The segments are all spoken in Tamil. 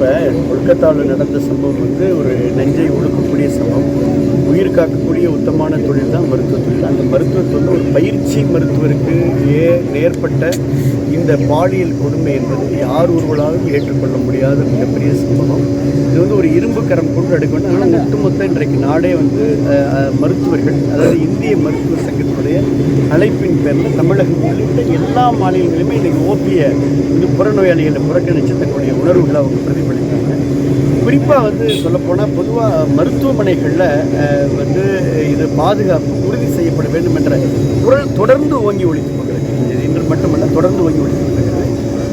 இப்போ கொல்கத்தாவில் நடந்த சம்பவம் வந்து ஒரு நெஞ்சை ஒடுக்கக்கூடிய சம்பவம். உயிர் காக்கக்கூடிய உத்தமான தொழில் தான் மருத்துவ தொழில். அந்த மருத்துவத்தை வந்து ஒரு பயிற்சி மருத்துவருக்கு ஏ ஏற்பட்ட இந்த பாலியல் கொடுமை என்பது யார் ஒருவராலும் ஏற்றுக்கொள்ள முடியாத மிகப்பெரிய சம்பவம். இது வந்து ஒரு இரும்பு கரம் கொண்டு எடுக்கணும். ஆனால் ஒட்டுமொத்த இன்றைக்கு நாடே வந்து மருத்துவர்கள் அதாவது இந்திய மருத்துவ சங்கத்தினுடைய அழைப்பின் பேரில் தமிழகம் உள்ளிட்ட எல்லா மாநிலங்களிலுமே இன்றைக்கு ஓபிய வந்து புறநோயாளிகளை புறக்கணிச்சு தன்னுடைய உணர்வுகளை அவங்க பண்ணியிருக்காங்க குறிப்பாக வந்து சொல்லப்போனால் பொதுவாக மருத்துவமனைகளில் அஹ், வந்து இது பாதுகாப்பு உறுதி செய்யப்பட வேண்டும் என்ற குரல் தொடர்ந்து ஓங்கி ஒழித்துக் கொண்டிருக்கிறது. இது இன்று மட்டுமல்ல தொடர்ந்து ஓங்கி ஒழித்துக் கொண்டிருக்கிறது.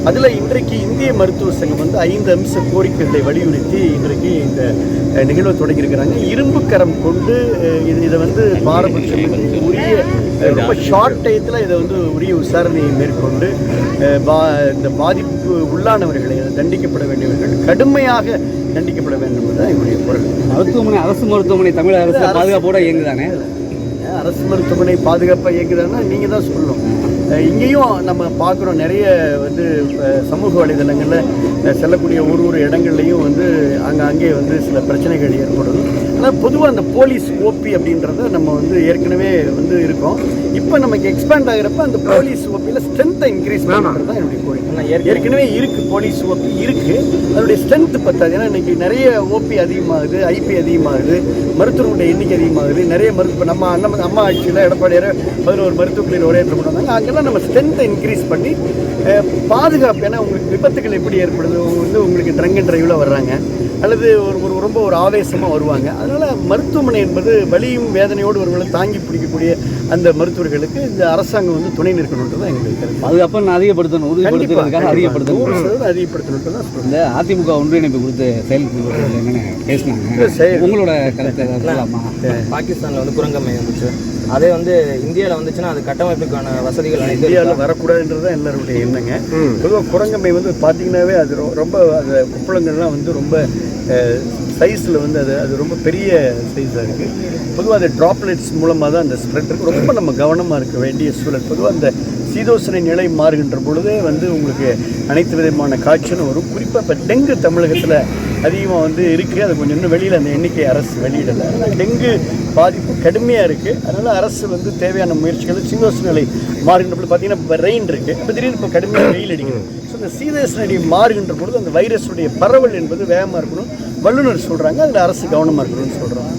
அதில் இன்றைக்கு இந்திய மருத்துவ சங்கம் வந்து ஐந்து அம்ச கோரிக்கைகளை வலியுறுத்தி இன்றைக்கு இந்த நிகழ்வை தொடங்கியிருக்கிறாங்க. இரும்பு கரம் கொண்டு இது இதை வந்து பாரபட்சம் உரிய ரொம்ப ஷார்ட் டயத்தில் இதை வந்து உரிய விசாரணையை மேற்கொண்டு பா இந்த பாதிப்புக்கு உள்ளானவர்களை தண்டிக்கப்பட வேண்டியவர்கள் கடுமையாக தண்டிக்கப்பட வேண்டும் என்பதுதான் என்னுடைய குரல் மருத்துவமனை அரசு மருத்துவமனை தமிழக அரசு பாதுகாப்போட இயங்குதானே? அரசு மருத்துவமனை பாதுகாப்பாக இயங்குதான்னா நீங்கள் தான் சொல்லணும். இங்கேயும் நம்ம பார்க்குறோம் நிறைய வந்து சமூக வலைதளங்களில் செல்லக்கூடிய ஒரு ஒரு இடங்கள்லையும் வந்து அங்கே அங்கே வந்து சில பிரச்சனைகள் ஏற்படும். ஆனால் பொதுவாக அந்த போலீஸ் ஓபி அப்படின்றத நம்ம வந்து ஏற்கனவே வந்து இருக்கோம். இப்போ நமக்கு எக்ஸ்பேண்ட் ஆகிறப்ப அந்த போலீஸ் ஓபியில் ஸ்ட்ரென்த்தை இன்க்ரீஸ் பண்ணுறது தான் என்னுடைய கோரிக்கை. ஏற்கனவே இருக்கு போலீஸ் ஓபி இருக்கு. அதனுடைய ஸ்ட்ரென்த் பத்தாது. ஏன்னா இன்னைக்கு நிறைய ஓபி அதிகமாகுது ஐபி அதிகமாகுது மருத்துவர்களுடைய எண்ணிக்கை அதிகமாகுது. நிறைய மருத்துவ நம்ம அண்ணன் அம்மா ஆட்சியில் எடப்பாடியார் பதினோரு மருத்துவக் கல்லூரி ஒரே இடத்துல கொண்டு வந்தாங்க அங்கெல்லாம் நம்ம ஸ்ட்ரென்த்தை இன்க்ரீஸ் பண்ணி பாதுகாப்பு ஏன்னா உங்களுக்கு விபத்துகள் எப்படி ஏற்படுது? வந்து உங்களுக்கு ட்ரங்க் அண்ட் டிரைவில் வர்றாங்க. அல்லது ஒரு ஒரு ரொம்ப ஒரு ஆவேசமாக வருவாங்க. அதனால் மருத்துவமனை என்பது வலியும் வேதனையோடு ஒருவர்களை தாங்கி பிடிக்கக்கூடிய அந்த மருத்துவர்களுக்கு இந்த அரசாங்கம் வந்து துணை நிற்கணுன்றது தான் எங்களுடைய கருத்து. பாதுகாப்பை அதிகப்படுத்தணும். உறுதிப்படுத்துறதுக்காக அதிகப்படுத்தணும். அதிகப்படுத்தணுன்றது தான். இந்த அதிமுக ஒன்றிணைப்பு குறித்து செயல்படுறது என்னென்ன பேசினாங்க. உங்களோட கருத்தை சொல்லலாமா? பாகிஸ்தானில் வந்து குரங்கம்மை வந்துச்சு. அதே வந்து இந்தியாவில் வந்துச்சுன்னா அது கட்டமைப்புக்கான வசதிகள் இந்தியாவில் வரக்கூடாதுன்றது தான் எல்லாருடைய எண்ணங்க. பொதுவாக குரங்கம்மை வந்து பார்த்தீங்கன்னாவே அது ரொம்ப அந்த குப்பளங்கள்லாம் வந்து ரொம்ப சைஸில் வந்து அது அது ரொம்ப பெரிய சைஸாக இருக்குது பொதுவாக அந்த ட்ராப்லெட்ஸ் மூலமாக தான் அந்த ஸ்ப்ரெட் இருக்கு. ரொம்ப நம்ம கவனமாக இருக்க வேண்டிய சூழல். பொதுவாக அந்த சீதோசனை நிலை மாறுகின்ற பொழுதே வந்து உங்களுக்கு அனைத்து விதமான காய்ச்சலும் வரும். குறிப்பாக இப்போ டெங்கு தமிழகத்தில் அதிகமாக வந்து இருக்குது அது கொஞ்சம் இன்னும் வெளியில் அந்த எண்ணிக்கை அரசு வெளியிடலை. ஆனால் டெங்கு பாதிப்பு கடுமையாக இருக்குது அதனால் அரசு வந்து தேவையான முயற்சிகள் சீதோசன நிலை மாறுகின்ற பொழுது பார்த்தீங்கன்னா இப்போ ரெயின் இருக்குது இப்போ திடீர்னு இப்போ கடுமையாக வெயில் அடிக்குது. ஸோ இந்த சீதோசன நிலை மாறுகின்ற பொழுது அந்த வைரஸுடைய பரவல் என்பது வேகமாக இருக்கணும். வல்லுநர் சொல்கிறாங்க அதில் அரசு கவனமாக இருக்கணும்னு சொல்கிறாங்க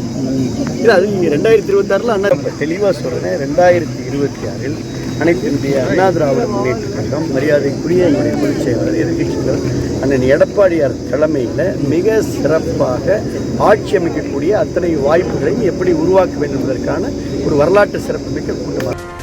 இல்லை அது ரெண்டாயிரத்தி இருபத்தாறில் அண்ணா தெளிவாக சொல்கிறேன் ரெண்டாயிரத்தி இருபத்தி ஆறில் அனைத்து இந்திய அண்ணா திராவிட முன்னேற்ற கழகம் மரியாதைக்குரிய என்னுடைய பொதுச் செயலாளர் எதிர்கட்சிகள் அண்ணன் எடப்பாடியார் தலைமையில் மிக சிறப்பாக ஆட்சி அமைக்கக்கூடிய அத்தனை வாய்ப்புகளை எப்படி உருவாக்க வேண்டும் என்பதற்கான ஒரு வரலாற்று சிறப்புமிக்க கூட்டமாக